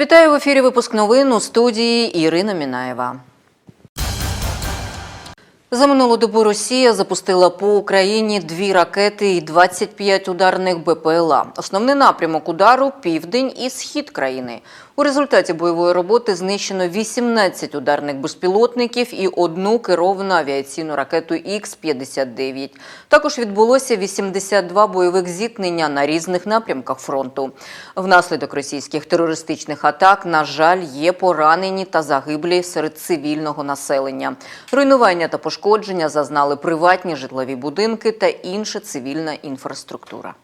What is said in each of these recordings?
Вітаю в ефірі випуск новин у студії Ірина Мінаєва. За минулу добу Росія запустила по Україні дві ракети і 25 ударних БПЛА. Основний напрямок удару південь і схід країни. У результаті бойової роботи знищено 18 ударних безпілотників і одну керовану авіаційну ракету Х-59. Також відбулося 82 бойових зіткнення на різних напрямках фронту. Внаслідок російських терористичних атак, на жаль, є поранені та загиблі серед цивільного населення. Руйнування та пошкодження зазнали приватні житлові будинки та інша цивільна інфраструктура.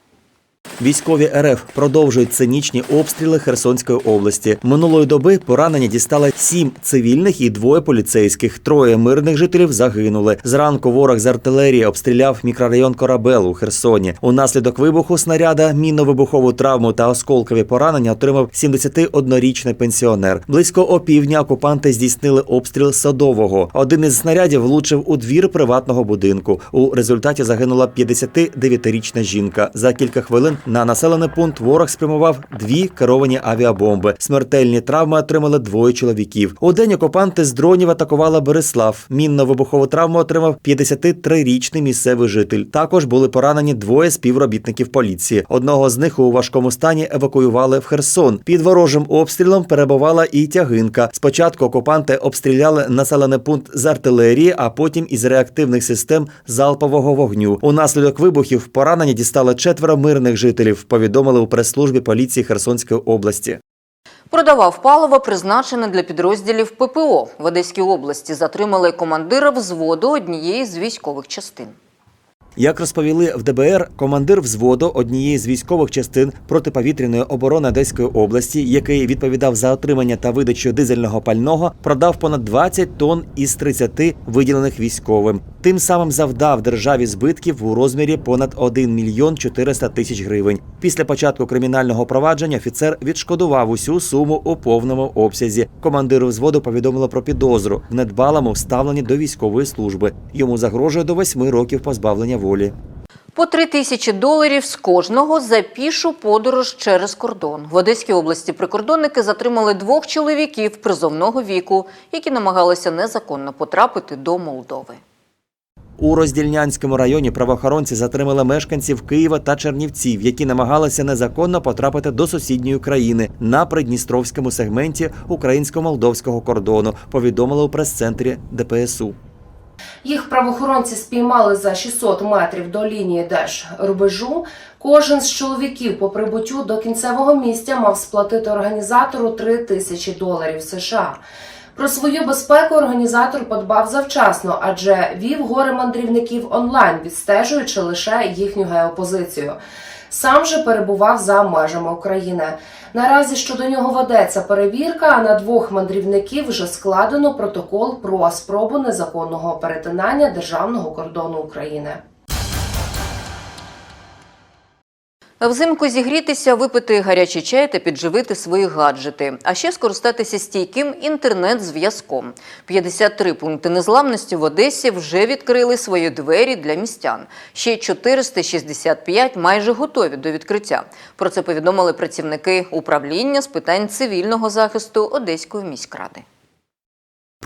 Військові РФ продовжують цинічні обстріли Херсонської області. Минулої доби поранення дістали сім цивільних і двоє поліцейських. Троє мирних жителів загинули. Зранку ворог з артилерії обстріляв мікрорайон Корабел у Херсоні. Унаслідок вибуху снаряда мінно-вибухову травму та осколкові поранення отримав 71-річний пенсіонер. Близько опівдня окупанти здійснили обстріл садового. Один із снарядів влучив у двір приватного будинку. У результаті загинула 59-річна жінка. За кілька хвилин на населений пункт ворог спрямував дві керовані авіабомби. Смертельні травми отримали двоє чоловіків. У день окупанти з дронів атакували Береслав. Мінно-вибухову травму отримав 53-річний місцевий житель. Також були поранені двоє співробітників поліції. Одного з них у важкому стані евакуювали в Херсон. Під ворожим обстрілом перебувала і тягинка. Спочатку окупанти обстріляли населений пункт з артилерії, а потім із реактивних систем залпового вогню. Унаслідок вибухів поранені дістали четверо мирних жителів. Повідомили у прес-службі поліції Херсонської області. Продавав паливо, призначене для підрозділів ППО. В Одеській області затримали командира взводу однієї з військових частин. Як розповіли в ДБР, командир взводу однієї з військових частин протиповітряної оборони Одеської області, який відповідав за отримання та видачу дизельного пального, продав понад 20 тонн із 30 виділених військовим. Тим самим завдав державі збитків у розмірі понад 1 мільйон 400 тисяч гривень. Після початку кримінального провадження офіцер відшкодував усю суму у повному обсязі. Командиру взводу повідомило про підозру в недбалому вставленні до військової служби. Йому загрожує до 8 років позбавлення волі. По три тисячі доларів з кожного за пішу подорож через кордон. В Одеській області прикордонники затримали двох чоловіків призовного віку, які намагалися незаконно потрапити до Молдови. У Роздільнянському районі правоохоронці затримали мешканців Києва та Чернівців, які намагалися незаконно потрапити до сусідньої країни на придністровському сегменті українсько-молдовського кордону. Повідомили у прес-центрі ДПСУ. Їх правоохоронці спіймали за 600 метрів до лінії держрубежу. Кожен з чоловіків по прибуттю до кінцевого місця мав сплатити організатору 3 тисячі доларів США. Про свою безпеку організатор подбав завчасно, адже вів гори мандрівників онлайн, відстежуючи лише їхню геопозицію. Сам же перебував за межами України. Наразі щодо нього ведеться перевірка. А на двох мандрівників вже складено протокол про спробу незаконного перетинання державного кордону України. Взимку зігрітися, випити гарячий чай та підживити свої гаджети, а ще скористатися стійким інтернет-зв'язком. 53 пункти незламності в Одесі вже відкрили свої двері для містян. Ще 465 майже готові до відкриття. Про це повідомили працівники управління з питань цивільного захисту Одеської міськради.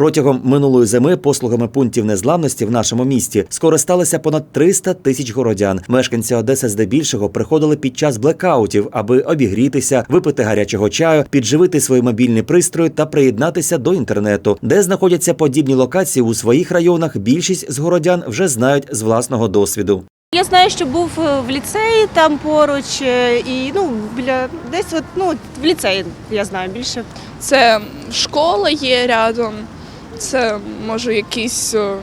Протягом минулої зими послугами пунктів незламності в нашому місті скористалися понад 300 тисяч городян. Мешканці Одеси здебільшого приходили під час блекаутів, аби обігрітися, випити гарячого чаю, підживити свої мобільні пристрої та приєднатися до інтернету. Де знаходяться подібні локації у своїх районах, більшість з городян вже знають з власного досвіду. Я знаю, що був е, в ліцеї там поруч, е, і ну біля десь от ну в ліцеї я знаю більше. Це школа є рядом, це може якийсь е,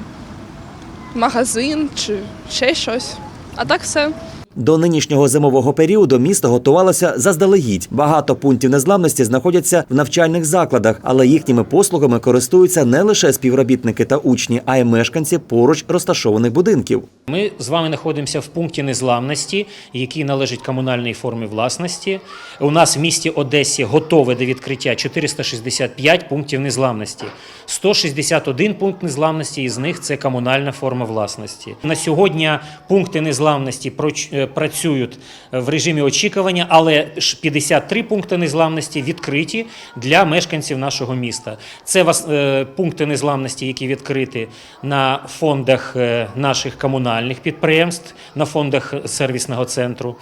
магазин чи ще щось. А так все. До нинішнього зимового періоду місто готувалося заздалегідь. Багато пунктів незламності знаходяться в навчальних закладах, але їхніми послугами користуються не лише співробітники та учні, а й мешканці поруч розташованих будинків. Ми з вами знаходимося в пункті незламності, який належить комунальній формі власності. У нас в місті Одесі готове до відкриття 465 пунктів незламності. 161 пункт незламності із них це комунальна форма власності. На сьогодні пункти незламності е, працюють в режимі очікування, але ж 53 пункти незламності відкриті для мешканців нашого міста. Це е, пункти незламності, які відкриті на фондах е, наших комунальних підприємств, на фондах сервісного центру.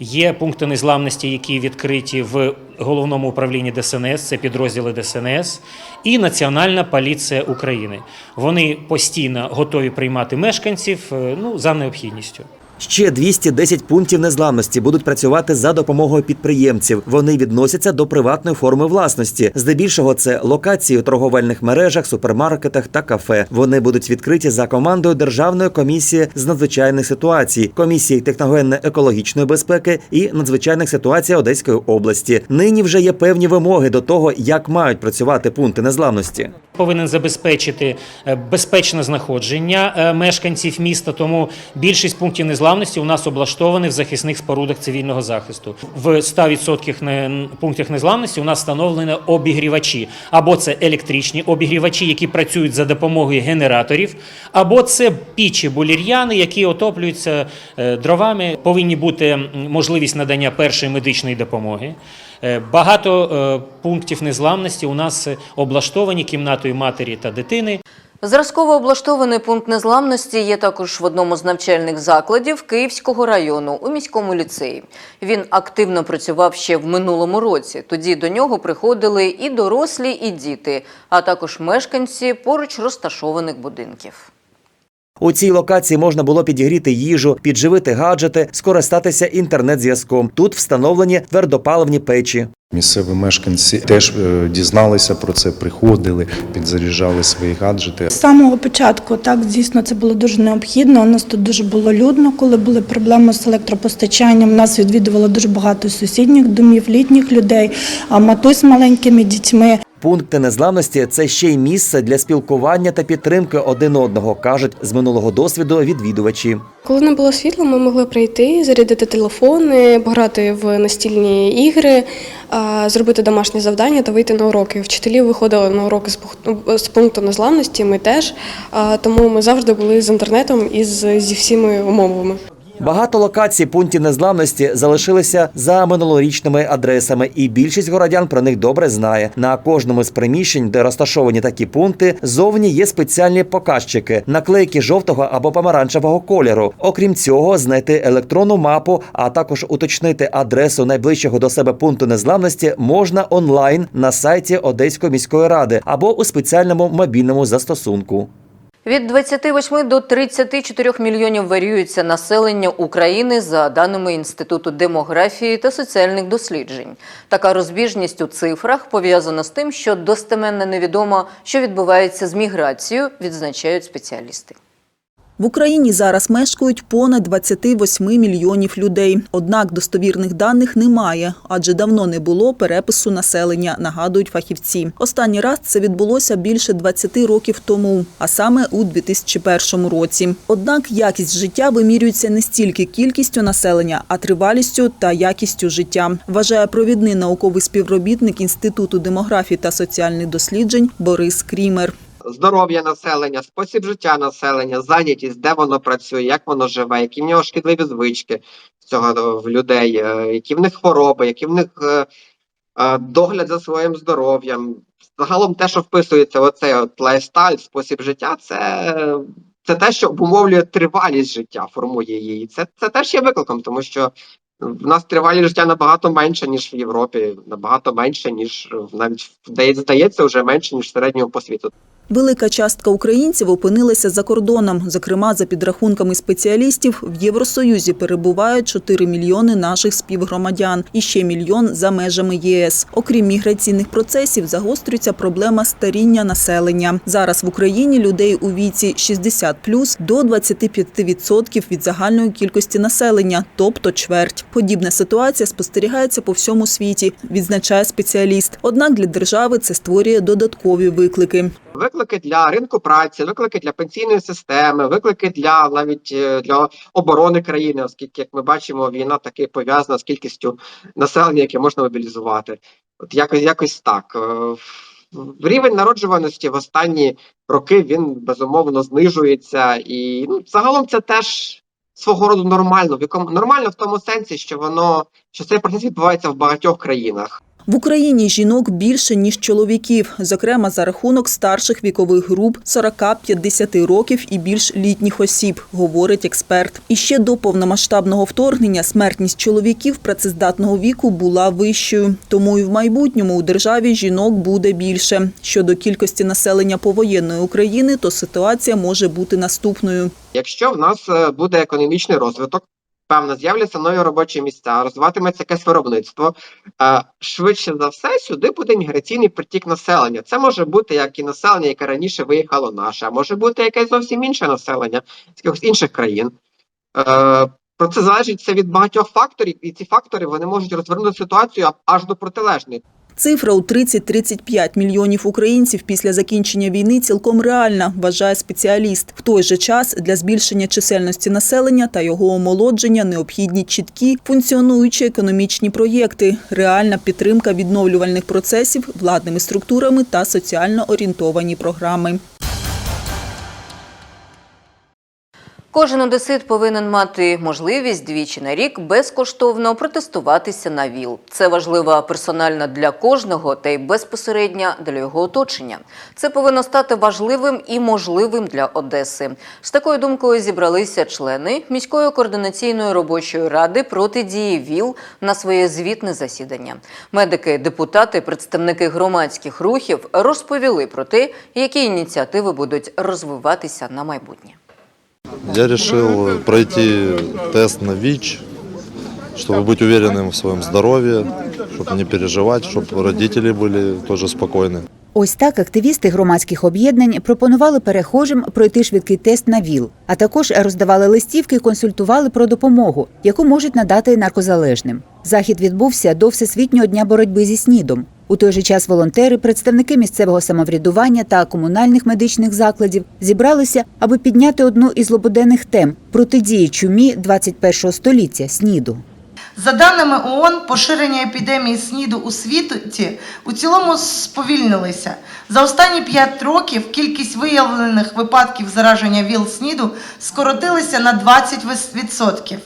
Є пункти незламності, які відкриті в головному управлінні ДСНС, це підрозділи ДСНС, і Національна поліція України. Вони постійно готові приймати мешканців е, ну, за необхідністю. Ще 210 пунктів незламності будуть працювати за допомогою підприємців. Вони відносяться до приватної форми власності. Здебільшого це локації у торговельних мережах, супермаркетах та кафе. Вони будуть відкриті за командою Державної комісії з надзвичайних ситуацій, комісії техногенно-екологічної безпеки і надзвичайних ситуацій Одеської області. Нині вже є певні вимоги до того, як мають працювати пункти незламності. Повинен забезпечити е, безпечне знаходження е, мешканців міста, тому більшість пунктів незламності у нас облаштовані в захисних спорудах цивільного захисту. В 100% не- пунктах незламності у нас встановлені обігрівачі, або це електричні обігрівачі, які працюють за допомогою генераторів, або це пічі булір'яни, які отоплюються е, дровами. Повинні бути можливість надання першої медичної допомоги. Е, Багато е, пунктів незламності у нас облаштовані кімнатою матері та дитини. Зразково облаштований пункт незламності є також в одному з навчальних закладів Київського району у міському ліцеї. Він активно працював ще в минулому році. Тоді до нього приходили і дорослі, і діти, а також мешканці поруч розташованих будинків. У цій локації можна було підігріти їжу, підживити гаджети, скористатися інтернет-зв'язком. Тут встановлені твердопаливні печі. Місцеві мешканці теж е, дізналися про це, приходили, підзаряджали свої гаджети. З самого початку так дійсно це було дуже необхідно. У нас тут дуже було людно, коли були проблеми з електропостачанням. Нас відвідувало дуже багато сусідніх домів, літніх людей, а матусь з маленькими дітьми. Пункти незламності це ще й місце для спілкування та підтримки один одного, кажуть з минулого досвіду відвідувачі. Коли не було світла, ми могли прийти, зарядити телефони, пограти в настільні ігри, зробити домашні завдання та вийти на уроки. Вчителі виходили на уроки з пункту- незламності, ми теж. Тому ми завжди були з інтернетом і зі всіми умовами. Багато локацій пунктів незламності залишилися за минулорічними адресами, і більшість городян про них добре знає. На кожному з приміщень, де розташовані такі пункти, зовні є спеціальні показчики, наклейки жовтого або помаранчевого кольору. Окрім цього, знайти електронну мапу, а також уточнити адресу найближчого до себе пункту незламності можна онлайн на сайті Одеської міської ради або у спеціальному мобільному застосунку. Від 28 до 34 мільйонів варіюється населення України за даними Інституту демографії та соціальних досліджень. Така розбіжність у цифрах пов'язана з тим, що достеменно невідомо, що відбувається з міграцією, відзначають спеціалісти. В Україні зараз мешкають понад 28 мільйонів людей. Однак достовірних даних немає, адже давно не було перепису населення, нагадують фахівці. Останній раз це відбулося більше 20 років тому, а саме у 2001 році. Однак якість життя вимірюється не стільки кількістю населення, а тривалістю та якістю життя. Вважає провідний науковий співробітник Інституту демографії та соціальних досліджень Борис Крімер. Здоров'я населення, спосіб життя населення, зайнятість, де воно працює, як воно живе, які в нього шкідливі звички цього в людей, е, які в них хвороби, які в них е, е, догляд за своїм здоров'ям. Загалом те, що вписується в оцей от лайфстайл, спосіб життя, це, це те, що обумовлює тривалість життя, формує її. Це, це теж є викликом, тому що в нас тривалість життя набагато менше, ніж в Європі, набагато менше, ніж навіть здається, вже менше, ніж в середньому по світу. Велика частка українців опинилася за кордоном. Зокрема, за підрахунками спеціалістів, в Євросоюзі перебувають 4 мільйони наших співгромадян і ще мільйон за межами ЄС. Окрім міграційних процесів, загострюється проблема старіння населення. Зараз в Україні людей у віці 60 до 25% від загальної кількості населення, тобто чверть. Подібна ситуація спостерігається по всьому світі, відзначає спеціаліст. Однак для держави це створює додаткові виклики. Виклики для ринку праці, виклики для пенсійної системи, виклики для навіть е, для оборони країни, оскільки, як ми бачимо, війна таки пов'язана з кількістю населення, яке можна мобілізувати. От якось якось так. Е, Рівень народжуваності в останні роки він безумовно знижується, і ну загалом це теж свого роду нормально, в якому нормально в тому сенсі, що воно що цей процес відбувається в багатьох країнах. В Україні жінок більше ніж чоловіків, зокрема за рахунок старших вікових груп 40-50 років і більш літніх осіб, говорить експерт. І ще до повномасштабного вторгнення смертність чоловіків працездатного віку була вищою. Тому і в майбутньому у державі жінок буде більше. Щодо кількості населення повоєнної України, то ситуація може бути наступною. Якщо в нас е, буде економічний розвиток, певно, з'являться нові робочі місця, розвиватиметься якесь виробництво. е, Швидше за все, сюди буде міграційний притік населення. Це може бути як і населення, яке раніше виїхало наше, а може бути якесь зовсім інше населення з якихось інших країн. Е, Про це залежить від багатьох факторів, і ці фактори вони можуть розвернути ситуацію аж до протилежної. Цифра у 30-35 мільйонів українців після закінчення війни цілком реальна, вважає спеціаліст. В той же час для збільшення чисельності населення та його омолодження необхідні чіткі функціонуючі економічні проєкти, реальна підтримка відновлювальних процесів владними структурами та соціально орієнтовані програми. Кожен одесит повинен мати можливість двічі на рік безкоштовно протестуватися на ВІЛ. Це важлива персональна для кожного та й безпосередньо для його оточення. Це повинно стати важливим і можливим для Одеси. З такою думкою зібралися члени міської координаційної робочої ради протидії ВІЛ на своє звітне засідання. Медики, депутати, представники громадських рухів розповіли про те, які ініціативи будуть розвиватися на майбутнє. Я решил пройти тест на ВИЧ, чтобы быть уверенным в своем здоровье, чтобы не переживать, чтобы родители были тоже спокойны. Ось так активісти громадських об'єднань пропонували перехожим пройти швидкий тест на ВІЛ, а також роздавали листівки і консультували про допомогу, яку можуть надати наркозалежним. Захід відбувся до Всесвітнього дня боротьби зі СНІДом. У той же час волонтери, представники місцевого самоврядування та комунальних медичних закладів зібралися, аби підняти одну із лободенних тем протидії чумі 21 століття СНІДу. За даними ООН, поширення епідемії СНІДу у світі у цілому сповільнилося. За останні 5 років кількість виявлених випадків зараження ВІЛ-СНІДу скоротилася на 20%.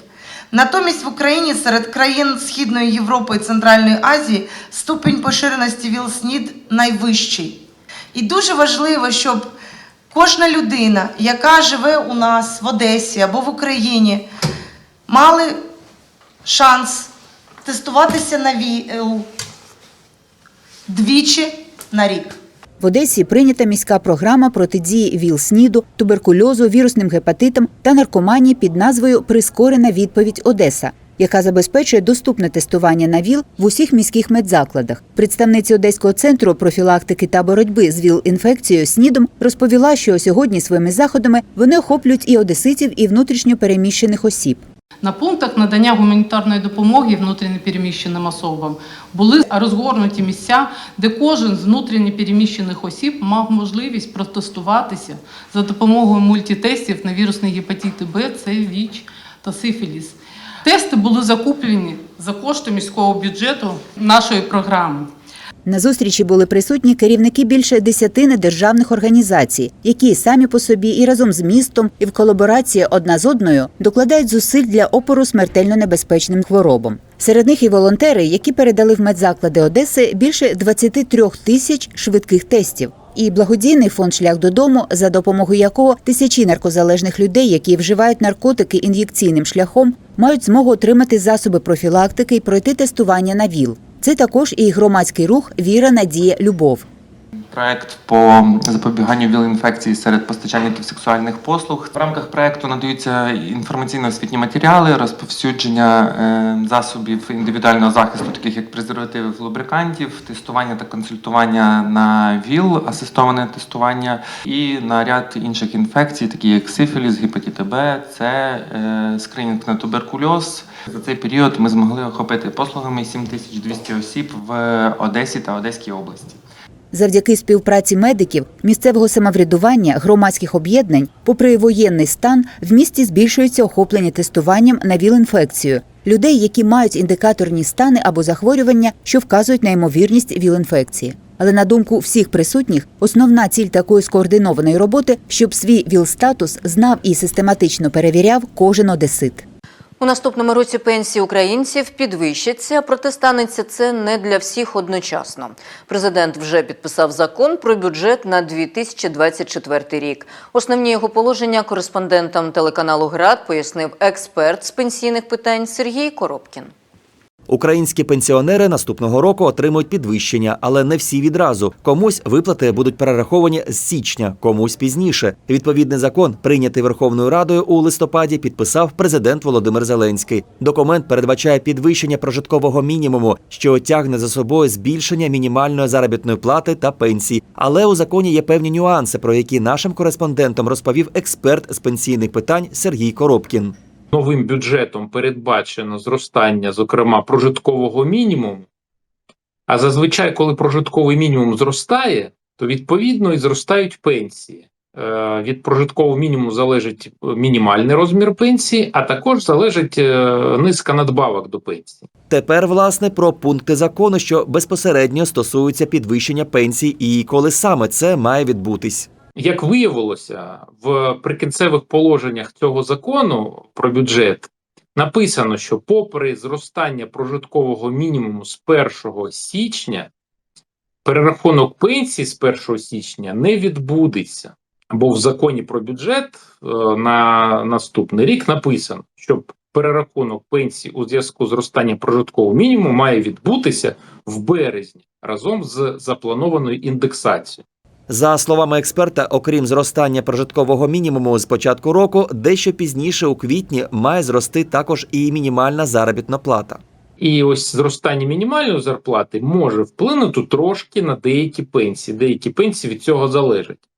Натомість в Україні серед країн Східної Європи і Центральної Азії ступінь поширеності ВІЛ-СНІД найвищий. І дуже важливо, щоб кожна людина, яка живе у нас в Одесі або в Україні, мали шанс тестуватися на ВІЛ двічі на рік. В Одесі прийнята міська програма протидії ВІЛ-СНІДу, туберкульозу, вірусним гепатитам та наркоманії під назвою Прискорена відповідь Одеса, яка забезпечує доступне тестування на ВІЛ в усіх міських медзакладах. Представниця Одеського центру профілактики та боротьби з ВІЛ-інфекцією СНІДом розповіла, що сьогодні своїми заходами вони охоплюють і одеситів, і внутрішньо переміщених осіб. На пунктах надання гуманітарної допомоги внутрішньопереміщеним особам були розгорнуті місця, де кожен з внутрішньопереміщених осіб мав можливість протестуватися за допомогою мультитестів на вірусний гепатит Б, С, ВІЧ та сифіліс. Тести були закуплені за кошти міського бюджету нашої програми. На зустрічі були присутні керівники більше десятини державних організацій, які самі по собі і разом з містом, і в колаборації одна з одною докладають зусиль для опору смертельно небезпечним хворобам. Серед них і волонтери, які передали в медзаклади Одеси більше 23 тисяч швидких тестів. І благодійний фонд Шлях додому, за допомогою якого тисячі наркозалежних людей, які вживають наркотики ін'єкційним шляхом, мають змогу отримати засоби профілактики і пройти тестування на ВІЛ. Це також і громадський рух Віра, Надія, Любов. Проект по запобіганню ВІЛ-інфекції серед постачальників сексуальних послуг. В рамках проекту надаються інформаційно-освітні матеріали, розповсюдження е, засобів індивідуального захисту, таких як презервативів лубрикантів, тестування та консультування на ВІЛ, асистоване тестування і на ряд інших інфекцій, такі як сифіліс, гепатит Б, С, е, скринінг на туберкульоз. За цей період ми змогли охопити послугами 7200 осіб в Одесі та Одеській області. Завдяки співпраці медиків, місцевого самоврядування, громадських об'єднань, попри воєнний стан, в місті збільшується охоплення тестуванням на ВІЛ-інфекцію людей, які мають індикаторні стани або захворювання, що вказують на ймовірність ВІЛ-інфекції. Але на думку всіх присутніх, основна ціль такої скоординованої роботи, щоб свій ВІЛ-статус знав і систематично перевіряв кожен одесит. У наступному році пенсії українців підвищаться, проте станеться це не для всіх одночасно. Президент вже підписав закон про бюджет на 2024 рік. Основні його положення кореспондентам телеканалу ГРАД пояснив експерт з пенсійних питань Сергій Коробкін. Українські пенсіонери наступного року отримують підвищення, але не всі відразу. Комусь виплати будуть перераховані з січня, комусь пізніше. Відповідний закон, прийнятий Верховною Радою у листопаді, підписав президент Володимир Зеленський. Документ передбачає підвищення прожиткового мінімуму, що тягне за собою збільшення мінімальної заробітної плати та пенсій. Але у законі є певні нюанси, про які нашим кореспондентам розповів експерт з пенсійних питань Сергій Коробкін. Новим бюджетом передбачено зростання, зокрема, прожиткового мінімуму. А зазвичай, коли прожитковий мінімум зростає, то відповідно і зростають пенсії. Е, Від прожиткового мінімуму залежить мінімальний розмір пенсії, а також залежить е, низка надбавок до пенсії. Тепер, власне, про пункти закону, що безпосередньо стосуються підвищення пенсій, і коли саме це має відбутись. Як виявилося, в прикінцевих положеннях цього закону про бюджет написано, що попри зростання прожиткового мінімуму з 1 січня, перерахунок пенсії з 1 січня не відбудеться. Бо в законі про бюджет е, на наступний рік написано, що перерахунок пенсії у зв'язку з зростанням прожиткового мінімуму має відбутися в березні разом з запланованою індексацією. За словами експерта, окрім зростання прожиткового мінімуму з початку року, дещо пізніше у квітні має зрости також і мінімальна заробітна плата. І ось зростання мінімальної зарплати може вплинути трошки на деякі пенсії. Деякі пенсії від цього залежать.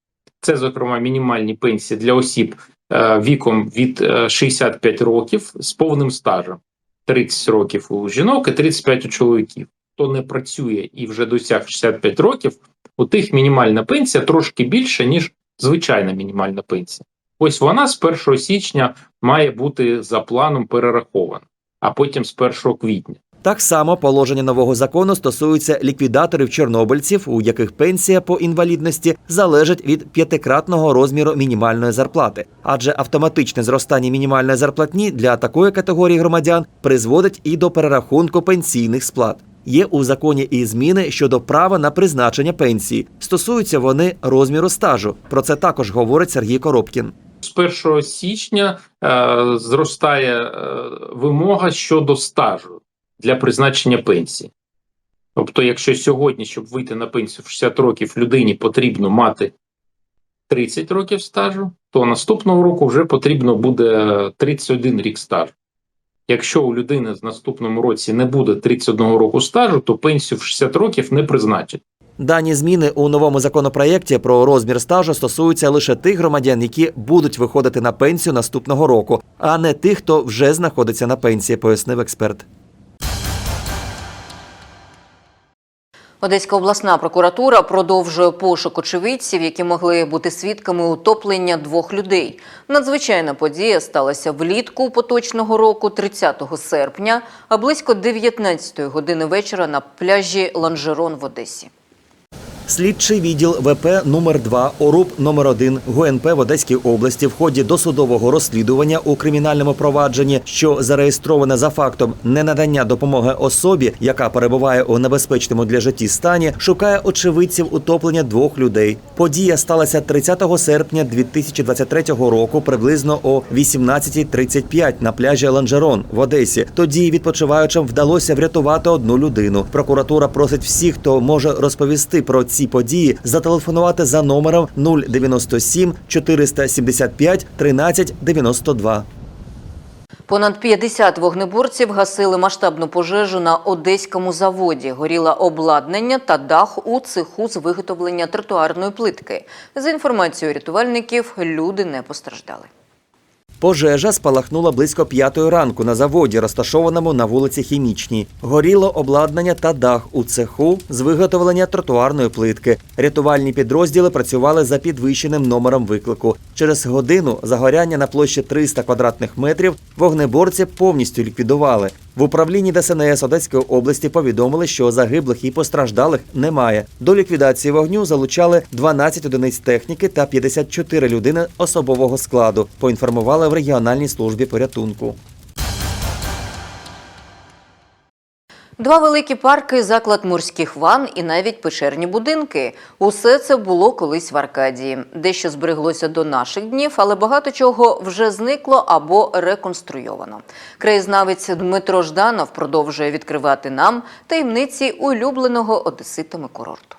Це, зокрема, мінімальні пенсії для осіб е, віком від е, 65 років з повним стажем. 30 років у жінок і 35 у чоловіків. Хто не працює і вже досяг 65 років, у тих мінімальна пенсія трошки більша, ніж звичайна мінімальна пенсія. Ось вона з 1 січня має бути за планом перерахована, а потім з 1 квітня. Так само положення нового закону стосуються ліквідаторів чорнобильців, у яких пенсія по інвалідності залежить від п'ятикратного розміру мінімальної зарплати, адже автоматичне зростання мінімальної зарплатні для такої категорії громадян призводить і до перерахунку пенсійних сплат. Є у законі і зміни щодо права на призначення пенсії. Стосуються вони розміру стажу. Про це також говорить Сергій Коробкін. З 1 січня е, зростає е, вимога щодо стажу для призначення пенсії. Тобто, якщо сьогодні, щоб вийти на пенсію в 60 років, людині потрібно мати 30 років стажу, то наступного року вже потрібно буде 31 рік стажу. Якщо у людини в наступному році не буде 31 року стажу, то пенсію в 60 років не призначать. Дані зміни у новому законопроєкті про розмір стажу стосуються лише тих громадян, які будуть виходити на пенсію наступного року, а не тих, хто вже знаходиться на пенсії, пояснив експерт. Одеська обласна прокуратура продовжує пошук очевидців, які могли бути свідками утоплення двох людей. Надзвичайна подія сталася влітку поточного року, 30 серпня, а близько 19 години вечора на пляжі Ланжерон в Одесі. Слідчий відділ ВП номер 2 ОРУП номер 1 ГУНП в Одеській області в ході досудового розслідування у кримінальному провадженні, що зареєстроване за фактом ненадання допомоги особі, яка перебуває у небезпечному для житті стані, шукає очевидців утоплення двох людей. Подія сталася 30 серпня 2023 року, приблизно о 18.35 на пляжі Ланжерон в Одесі. Тоді відпочиваючим вдалося врятувати одну людину. Прокуратура просить всіх, хто може розповісти про ці події, зателефонувати за номером 097 475 13 92. Понад 50 вогнеборців гасили масштабну пожежу на одеському заводі. Горіло обладнання та дах у цеху з виготовлення тротуарної плитки. За інформацією рятувальників, люди не постраждали. Пожежа спалахнула близько п'ятої ранку на заводі, розташованому на вулиці Хімічній. Горіло обладнання та дах у цеху з виготовлення тротуарної плитки. Рятувальні підрозділи працювали за підвищеним номером виклику. Через годину загоряння на площі 300 квадратних метрів вогнеборці повністю ліквідували. В управлінні ДСНС Одеської області повідомили, що загиблих і постраждалих немає. До ліквідації вогню залучали 12 одиниць техніки та 54 людини особового складу. Поінформували в регіональній службі порятунку. Два великі парки, заклад морських ван і навіть печерні будинки. Усе це було колись в Аркадії. Дещо збереглося до наших днів, але багато чого вже зникло або реконструйовано. Краєзнавець Дмитро Жданов продовжує відкривати нам таємниці улюбленого одеситами курорту.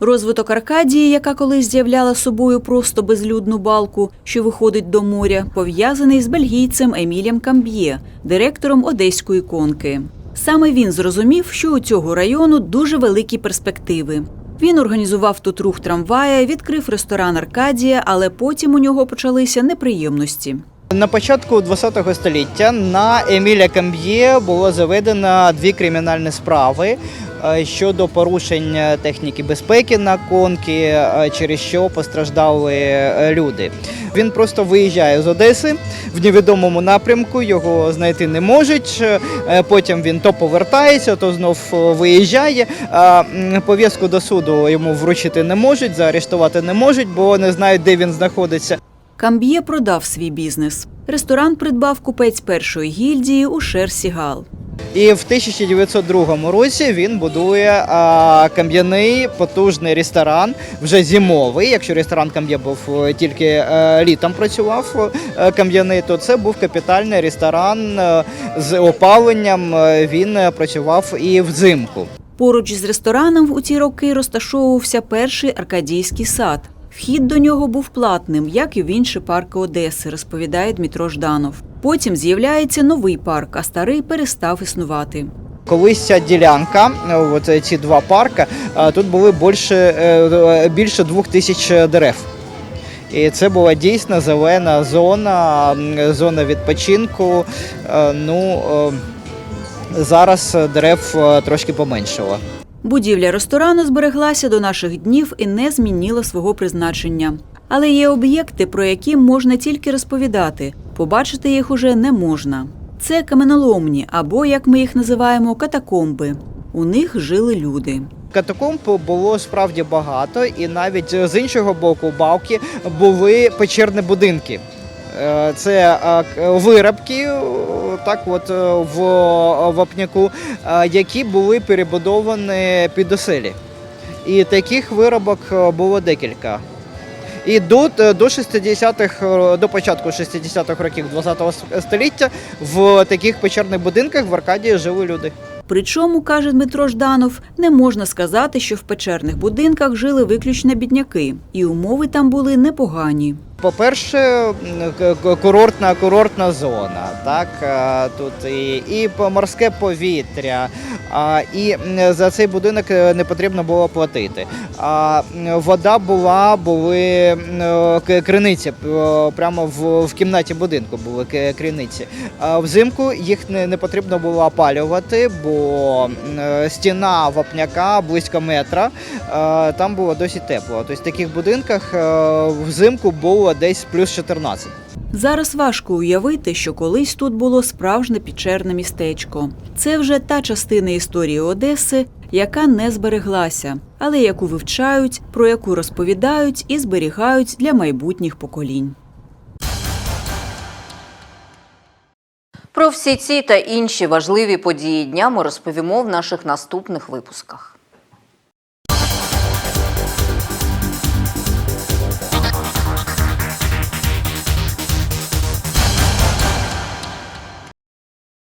Розвиток Аркадії, яка колись з'являла собою просто безлюдну балку, що виходить до моря, пов'язаний з бельгійцем Емілем Камб'є, директором одеської конки. Саме він зрозумів, що у цього району дуже великі перспективи. Він організував тут рух трамвая, відкрив ресторан Аркадія, але потім у нього почалися неприємності. На початку ХХ століття на Еміля Камб'є було заведено дві кримінальні справи е, щодо порушень техніки безпеки на конки, е, через що постраждали е, люди. Він просто виїжджає з Одеси в невідомому напрямку, його знайти не можуть. Потім він то повертається, то знов виїжджає. Пов'язку до суду йому вручити не можуть, заарештувати не можуть, бо не знають, де він знаходиться. Камб'є продав свій бізнес. Ресторан придбав купець першої гільдії у Шерсігал. І в 1902 році він будує а, кам'яний потужний ресторан, вже зимовий. Якщо ресторан Кам'є був е, тільки е, літом працював е, кам'яний, то це був капітальний ресторан з опаленням. Він працював і взимку. Поруч з рестораном у ті роки розташовувався перший аркадійський сад. Вхід до нього був платним, як і в інші парки Одеси, розповідає Дмитро Жданов. Потім з'являється новий парк, а старий перестав існувати. Колись ця ділянка, е, от е, ці два парки, е, тут були більше, більше двох тисяч дерев. І це була дійсно зелена зона, зона відпочинку. Ну, зараз дерев трошки поменшало. Будівля ресторану збереглася до наших днів і не змінила свого призначення. Але є об'єкти, про які можна тільки розповідати. Побачити їх уже не можна. Це каменоломні, або, як ми їх називаємо, катакомби. У них жили люди. Катакомб було справді багато, і навіть з іншого боку балки були печерні будинки. Е, Це е, виробки, е, так от в вапняку, які були перебудовані під оселі. І таких виробок було декілька. І до, до 60-х, е, до початку 60-х років ХХ століття в таких печерних будинках в Аркадії жили люди. Причому, каже Дмитро Жданов, не можна сказати, що в печерних будинках жили виключно бідняки, і умови там були непогані. По-перше, курортна курортна зона, так е, тут і, і морське повітря, і за цей будинок е, не потрібно було платити. А вода була, були е, криниці прямо в, в кімнаті будинку були криниці. Взимку їх не, не потрібно було опалювати, бо стіна вапняка близько метра. Там було досить тепло. Тобто в таких будинках взимку було десь плюс 14. Зараз важко уявити, що колись тут було справжнє печерне містечко. Це вже та частина історії Одеси, яка не збереглася, але яку вивчають, про яку розповідають і зберігають для майбутніх поколінь. Про всі ці та інші важливі події дня ми розповімо в наших наступних випусках.